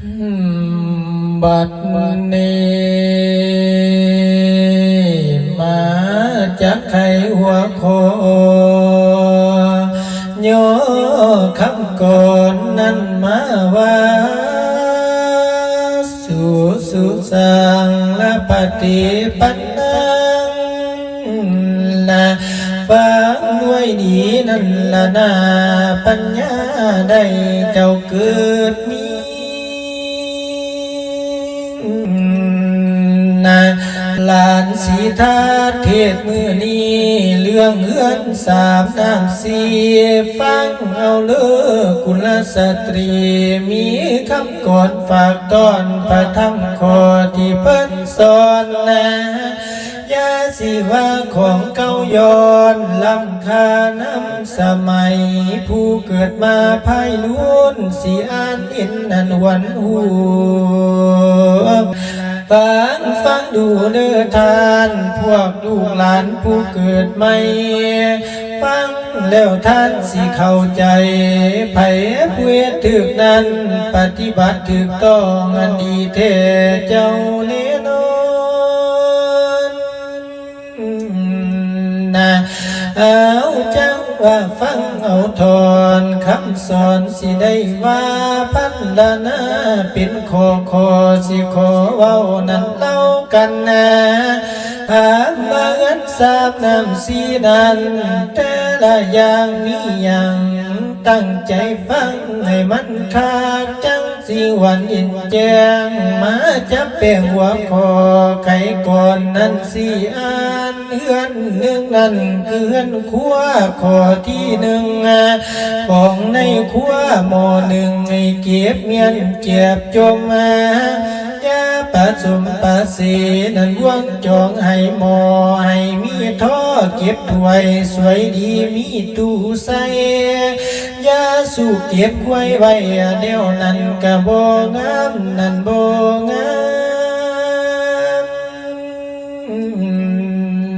บัดนี้มาจากไขหัวโคโยคำก่อนนั้นมาว่า สู่สุสังและปฏิปันนังละฟังด้วยดีนั่นละนาปัญญาได้เจ้าเกิดมี หลานสีทาเทศมือนี้เรื่องเฮือนสามน้ำสีฟังเอาเลิกกุลสตรีมีคำก่อนฝากตอนพระธรรมขอที่เพิ่นสอนนะยาสิว่าของเก่าย้อนลำคาน้ำสมัย ผู้เกิดมาภายล้วนสีอ่านอินนันวันหู ฟังฟังดูเนื้อทาน พวกลูกหลานผู้เกิดใหม่ฟังแล้วท่านสิเข้าใจไผผู้เฮ็ดถึกนั้น ปฏิบัติถึกต้องอันดีเทเจ้าแน่นอนนะเอาจัง ว่าฟังเอาทอนคำสอนสิได้ว่าพันลนาเป็นขอขอสิขอเว้านั้นเล่ากันนะถามมาเงินสาบน้ำสีนั้น แต่ละอย่างมีอย่างตั้งใจฟังให้มันขาจังสิวันอินแจงมาจะเป็นหัวคอไขก่อนนั้นสิอา เฮือนหนึ่งนั้นเฮือนครัวขอที่หนึ่งของในครัวหมอหนึ่งให้เก็บเมียนเจ็บจมมายาปะสมปะสีนั้นว่วงจองให้หมอให้มีท่อเก็บถ้วยสวยดีมีตู้ใส่ยาสูบเก็บไว้ไว้เดียวนั้นกะบ่งามนั่นบ่งาม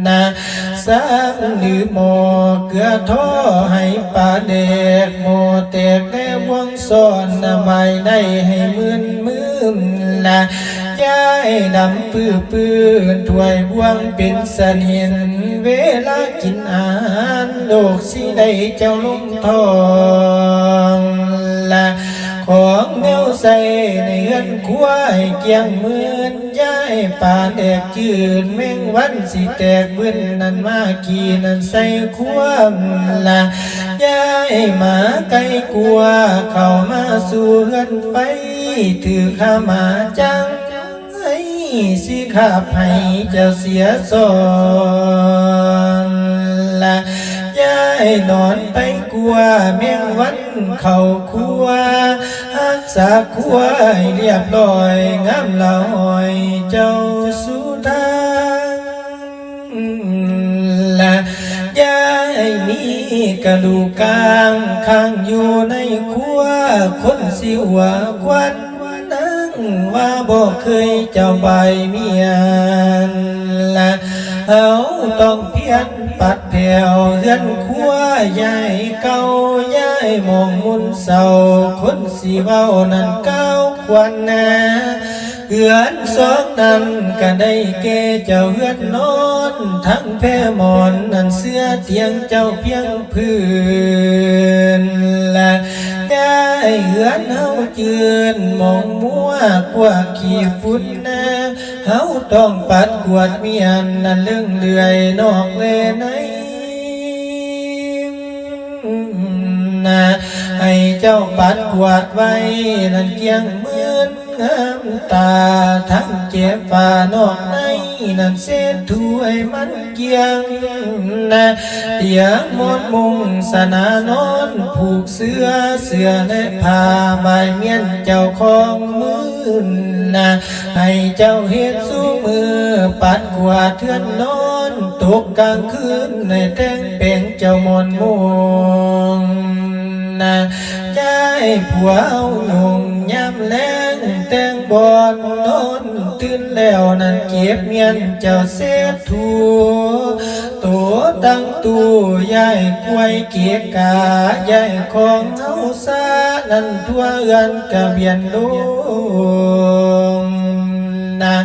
นะสามหรือหมอเกือท่อให้ปลาเด็กหมอแตกแน่วงซ่อนนะไม่ได้ให้มึนมืมละยายดำปื้อปื้อถวยบวงเป็นเสนียนเวลากินอาหารโลกสิได้เจ้าลุงทองละของแนวใส่ในเฮือนควายเกียงเหมือน ยายป่าแดกจืดแมงวันสิแตกเบิ้นนั่นมาขี่นั่นใส่ควมละยายหมาไก่กลัว เข้ามาสู่เฮือนไป ถือข้ามาจังให้สิขับให้เจ้าเสียสอนละ นอนไปกลัวแมงวันเข้าคัวหักษาคัวเรียบร้อยงามลอยเจ้าสุทางละยายมีกระดูกกลางข้างอยู่ในคัวคนสิวควันนั่งว่าบ่เคยเจ้าใบเมียนละเอาต้องเพียน วเฮือนคัวยายเก่ายายมองมุนเศร้าคนสีเว้านั้นเก้าวควันนาเฮือนสองนั้นก็ได้แก่เจ้าเฮือนนอน ทั้งแพ่หมอนนั่นเสื้อเตียงเจ้าเพียงพื้นละได้เหือนเฮาจืนมองมัวกว่าขี้ฝุ่นนะเฮาต้องปัดกวาดเมียนนั่นเรื่องเลื่อยนอกเลไหน ให้เจ้าปัดกวาดไว้ นั่นเกียงเหมือนงามตา ทั้งเจ็บฝ่านอกใน นั่นเส้นถ้วยมันเกียงนะเตียงมดมุงสนานอนผูกเสื้อเสื้อและผ้าใบเมียนเจ้าของมือนะให้เจ้าเฮ็ดสู้มือ ปัดกวาดเทือนนอนตกกลางคืนในแต่งเป็นเจ้ามนมุง นะยายผัวเอาหยุ่งยามแล้งแต่งบอนนอนตื่นแล้วนั่นเก็บเมียนเจ้าเสียทูตตัวตั้งตัวยายกวยเกียกายายของเฮาซานั่นทั่วเอือนกะเบียนลุงนะ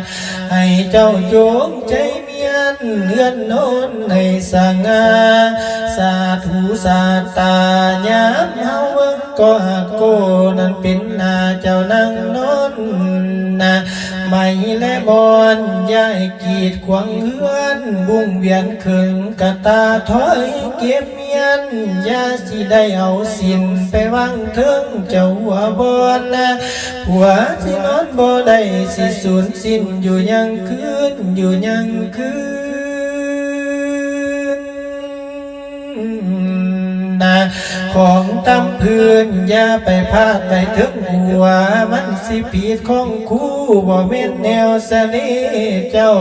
ให้เจ้าโยงใจเมียนเลื่อนโน้นให้สง่า สาธุสาตายามเฮาเบิ่งก็หักโกนั้นเป็นนาเจ้านั่งน้นนะไม่และบอนยายกีดขวางเฮือนบุ้งเวียนขึงกะตาถอยเก็บเมียนยาสิได้เอาสินไปวางเทิงเจ้าหัวบอนนะหัวที่นอนบ่ได้สิสูญสิ้นอยู่ยังคืนอยู่ยังคืน นะของตำพื้นอย่าไปพาดไปถึงหัว มันสิผิดของคู่บ่เม็นแนวเสน่ห์เจ้า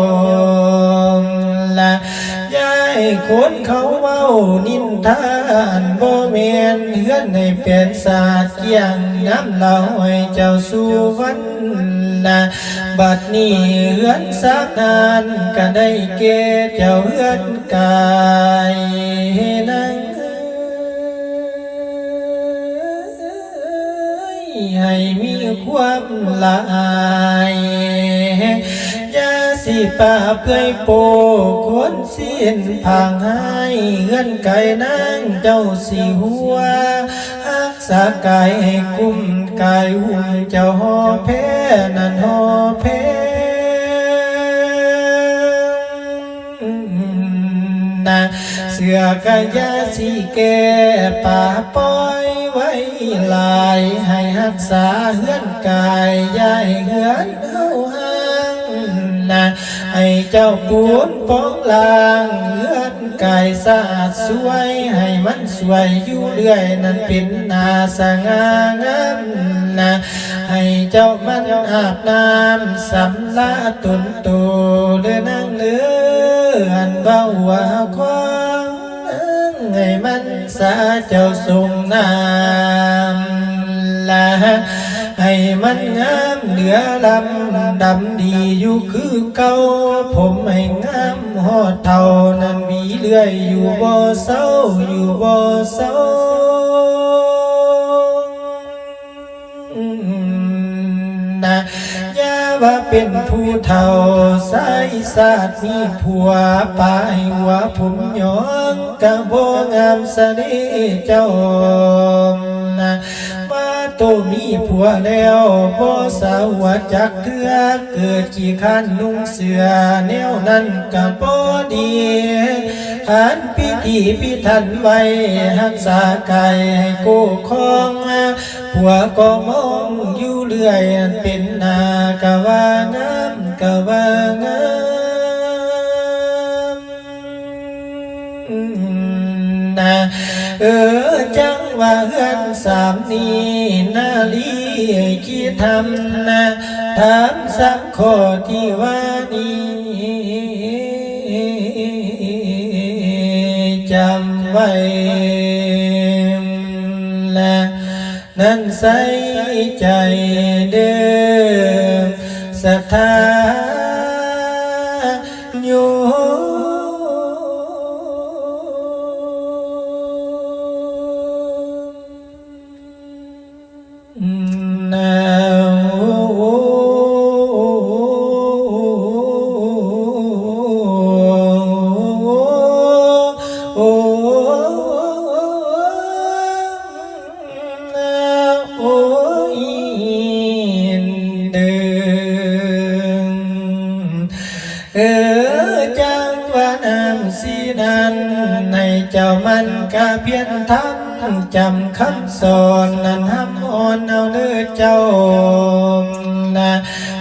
ละยายคนเขาเว้านินทานบ่เมนเฮือนให้เป็นศาสตร์เกี่ยงน้ำเราให้เจ้าสู่วันนะบัดนี้เฮือนสักนานก็ได้เกเจ้าเฮือนกายนั่ง ให้มีความละอายอยาสิป่าเพื่อยโปคนสิ้นผางให้เงื่อนไก่นางเจ้าสิหัวรักษากายให้กุ้มกายหุ่มเจ้าหอแพ้นั่นหอแพ้นะเสือกะยาสีแก่ป่าป่อย ลายให้รักษาเฮือนกายยายเฮือนเฮาห่างนะให้เจ้าปูนป้องลางเฮือนกายสะอาดสวยให้มันสวยอยู่เรื่อยนั้นเป็นนาสง่างามนะให้เจ้ามันอาบน้ำสำละตุนโตเลือนั่งเลืออันเบาว่าความให้มันสาเจ้าทรงน้ำละให้มันงามเหลือลำดำดีอยู่คือเก่าผมให้งามหอดเท่านั้นมีเลื่อยอยู่บ่เศร้าอยู่บ่เศร้า ว่าเป็นผู้เฒ่าสายศาสตร์มีผัวปายหัวผมหยองกะบงามสะนีเจ้านะมาโตมีผัวแล้วบ่สาวจักเทือเกิดขี้ขันนุ่งเสือแนวนั้นกะบ่ดีขานพิธีพิธันไว้รักษากายให้กู้คองผัวก็มองอยู่เรื่อยอันเป็นากะว่างามกะว่างามนะเออจังว่าเฮือนสามนี้นาลีคิดทำนะถามสักข้อที่ว่านี้จำไว้นะนั้นใส่ใจเดิม ศ จำคำสอนนั้นห้ำอ่อนเอาเลือเจ้านะ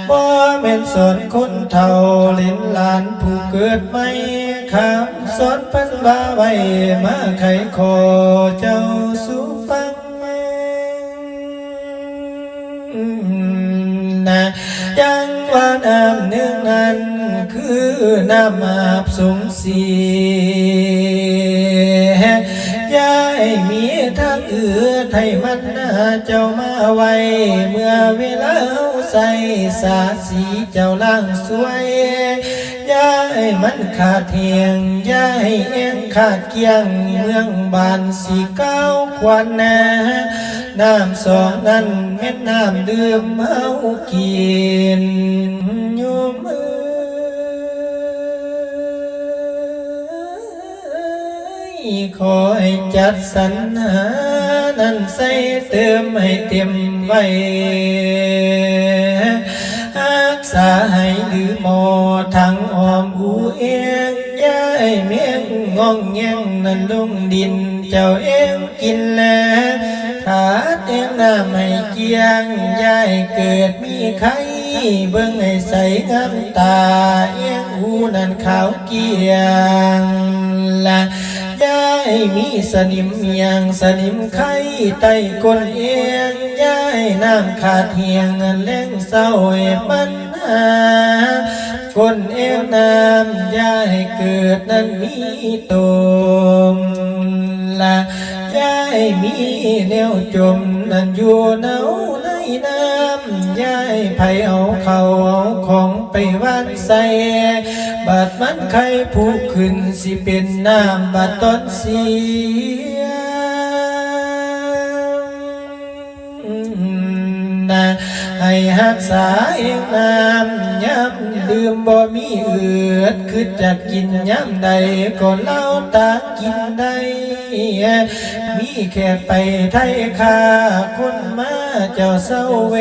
บ่แม่นสอนคนเท่าเล่นหลานผู้เกิดไม่คำสอนเพันบาไว้มาไขคอเจ้าสู่ฟังนะยังว่าน้ำเนื้องนั้นคือน้ำอาบสงสีย มีทางอือไทยมันน่าเจ้ามาไว้ เมื่อเวลาใส่สาสีเจ้าล่างสวยย่าให้มันขาดเทียงย่าให้เองขาดเกียงเมืองบานสีเก้าควันนะน้ำสองนั้นเม็ดน้ำดื่มเอากินโยมเอ ยขอให้จัดสรรหานั้นใส่เติมให้เต็มไว้รักษาให้หรือหมอทั้งออมอูเองย้ายเมียงงองแงงนั่นลงดินเจ้าเองกินแล้วขาดเองน้ำให้เกียงย้ายเกิดมีไข้เบิ่งให้ใสงามตาเอียงหูนั่นขาวเกียงละายมีสนิมเมียงสนิมไข้ไตก้นเอียงย้ายน้ำขาดเหียงเงินเล่งเศร้าให้มันหาคนเอวน้ำย้ายเกิดนั้นมีตมละย้ายมีแนวจมนั้นอยู่เนาในน้ำ ย้ายไผเอาเขาเอาของไปวานใส่บาดมันใครผูกขึ้นสิเป็นน้ำบาดต้นเสีย นะให้หักษาเองน้ำย้ำดื่มบ่มีเอือดคือจะกินย้ำใดก็เล่าตากินได้มีแค่ไปไทยคาคนมาเจ้าเศร้าเว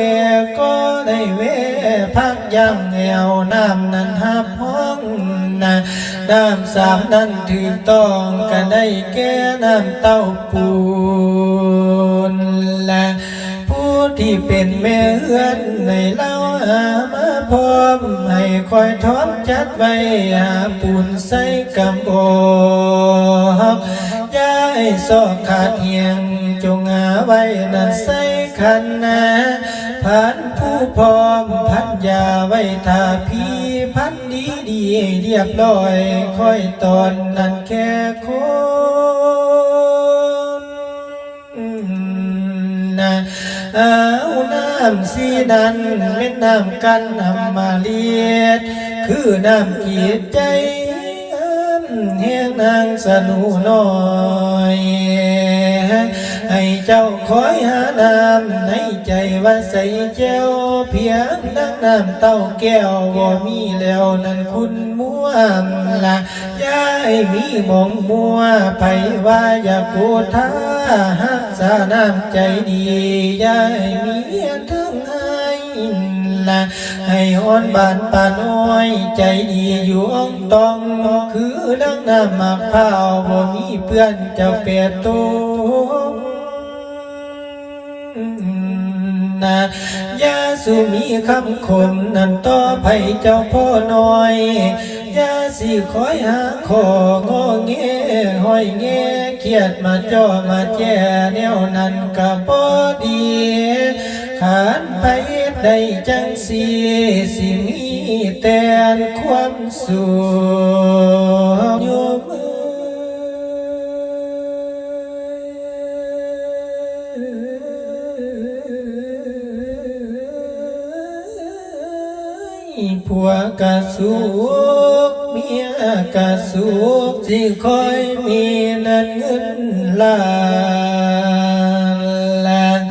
ก็ได้เวพักยังแอวน้ำนั้นหับห้องนะน้ำสามนั้นถือต้องกันได้แก่น้ำเต้าปูนและ ที่เป็นแม่เอื้อนในเล่าหามาพร้อมให้คอยทอมจัดไว้หาปูนใส่กำบอกย้ายซอกขาดเหียงจงหาไว้นั่นใส่คันนะพันผู้พร้อมพันยาไว้ทาพี่พันดีดีเรียบร้อยคอยตอนนั้นแค่คน เอาน้ำสีนั้นเม็ดน้ำกันนำมาเลียดคือน้ำกีดใจเฮียงนางสนุน้อยให้เจ้าคอยหาน้ำในใจว่าใส่เจ้าเพียงนักน้ำเต้าแก้วบ่มีแล้วนั่นคุณ มั่วละยายมีมองมัวไปว่าอย่าโกธาหักษาน้ำใจดียายมีทั้งให้ละให้อ่อนบานปาน้อยใจดีอยู่อ่องตอง คือดังน้ำหมากเผาวบ่มีเพื่อนเจ้าเปียตัวนะยาสุมีคำคม นั่นต่อไปเจ้าพ่อน้อย ยาสิคอยหาของอเงห้อยเงี้เครียดมาจ่อมาแจ่แนวนั้นก็บ่ดีขานไปได้จังสีสิมีแต่ความสุข ผัวกะสุกเมียกะสุกที่คอยมีนั้นเงินล้าน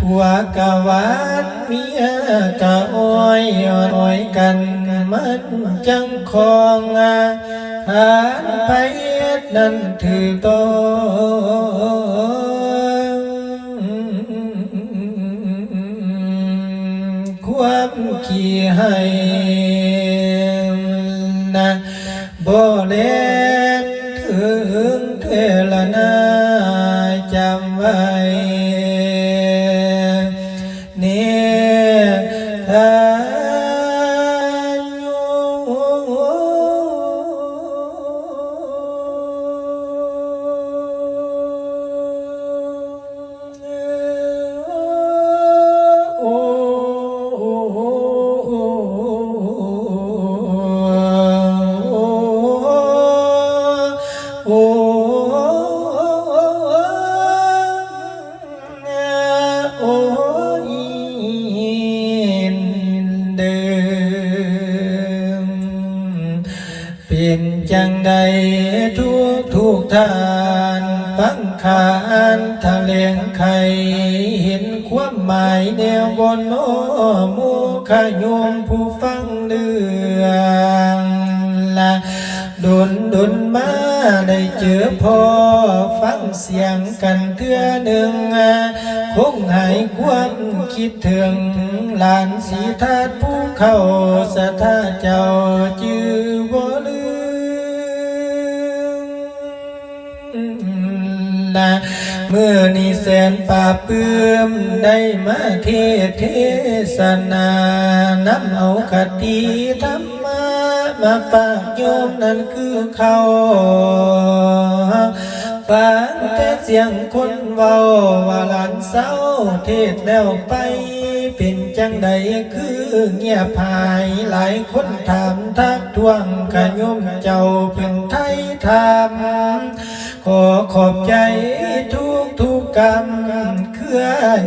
ผัวกะหวานเมียกะอ้อยอ้อยกันมันจังคองอาหารไปนั้นถือต้ความขี้ให้ บ่เล่น คิดถึงหลานสีทาดผู้เข้าสถาเจ้าจือบ่ลืมนะเมื่อนี้แสนป่าบปลื้มได้มาเทศเทศนานำเอาคติธรรมะมาฝากโยมนั่นคือเขา ฟังแต่เสียงคนเว้าว่าหลานเศร้าเทศแล้วไป เป็นจังใดคือเงียบหายหลายคนถามทักทวงขยมเจ้าเป็นไทยธรรมขอขอบใจทุกทุกกรรมเครือ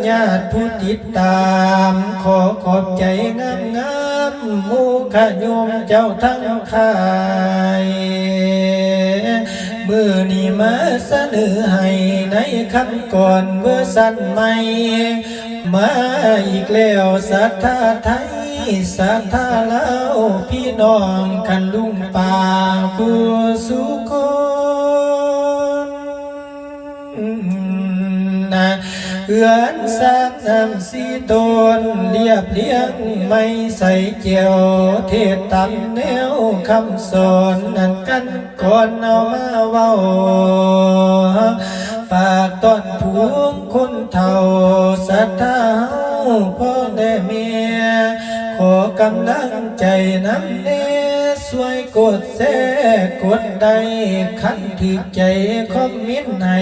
ญาติผู้ติดตาม ขอขอบใจงามงามมูขยมเจ้าทั้งคาย มือนี้มาเสนอให้ในคำก่อนเวอร์สันใหม่ มาอีกแล้วศรัทธาไทยศรัทธาลาวพี่น้องกันลุงป่ากูสุคน เอื้อนสร้างน้ำสีตนเรียบเรียงไม่ใส่เจียวเทศตามแนวคำสอนนั่นกันก่อนเอามาเว้าฝากต้อนผูงคนเฒ่าศรัทธาพ่อแม่เมียขอกำลังใจน้ำเน สวยกดแซ่กดได้ขันถึกใจคอมมินต์ให้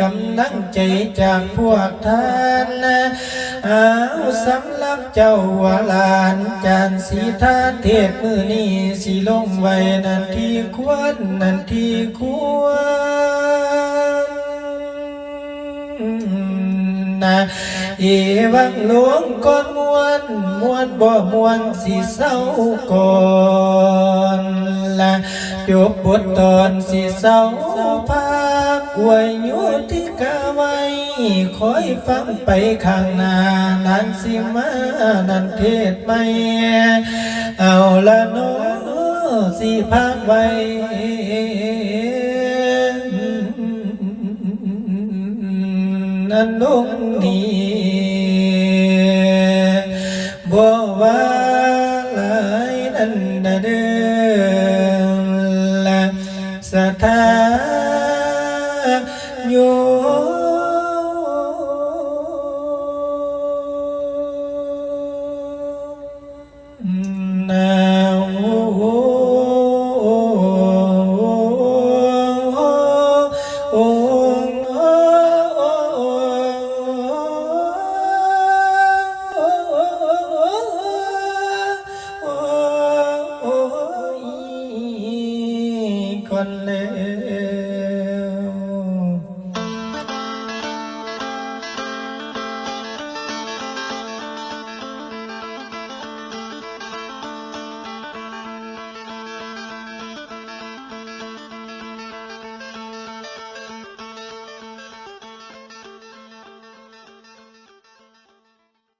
กำลังใจจากพวกท่านนะเอาสำหรับเจ้าวาลานจานสีทาเทศมือนี้สีลงไว้นันที่ควรนันที่ควรนะ เอวังหลวงก่อนมวนมวนบ่มวนสิเศร้าก่อนละจบบทตอนสิเศร้าภาคอวยยุติกาไว้คอยฟังไปข้างหน้านั้นสิมานันเทศไม่เอาละโนสิพากไว้นั้นลุงนี้